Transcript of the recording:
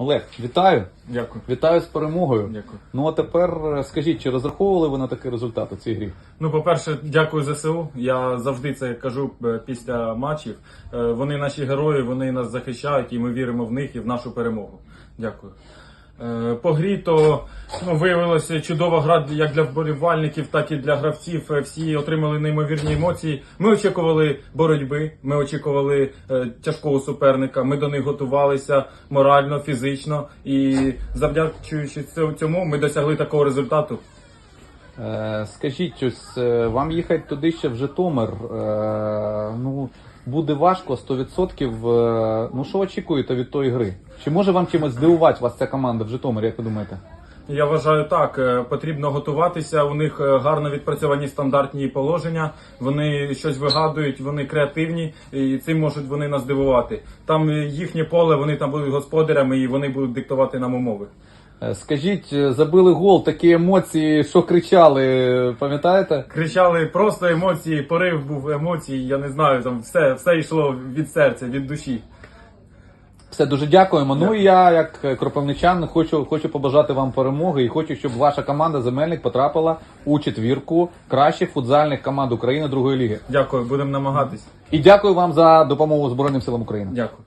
Олег, вітаю! Дякую. Вітаю з перемогою. Дякую. Ну а тепер е, скажіть, чи розраховували ви на такий результат у цій грі? Ну, по-перше, дякую ЗСУ. Я завжди це кажу е, після матчів. Е, Вони наші герої, вони нас захищають, і ми віримо в них і в нашу перемогу. Дякую. Е, По грі то ну, виявилося чудова гра як для вболівальників, так і для гравців. Е, Всі отримали неймовірні емоції. Ми очікували боротьби, ми очікували е, тяжкого суперника. Ми до них готувалися морально, фізично. І завдячуючи цьому, ми досягли такого результату. Е, скажіть, ось е, вам їхати туди ще в Житомир. Е, ну буде важко 100%. Е, ну що очікуєте від тої гри? Чи може вам чимось здивувати вас ця команда в Житомирі, як ви думаєте? Я вважаю так. Потрібно готуватися. У них гарно відпрацьовані стандартні положення. Вони щось вигадують, вони креативні, і цим можуть вони нас здивувати. Там їхнє поле, вони там будуть господарями і вони будуть диктувати нам умови. Е, скажіть, е, забили гол, такі емоції, що кричали, пам'ятаєте? Кричали просто емоції, порив був емоцій. Я не знаю, там все, все йшло від серця, від душі. Все дуже дякуємо. Ну і я, як кропивничан, хочу, хочу побажати вам перемоги і хочу, щоб ваша команда Земельник потрапила у четвірку кращих футзальних команд України другої ліги. Дякую, будемо намагатись. І дякую вам за допомогу Збройним силам України. Дякую.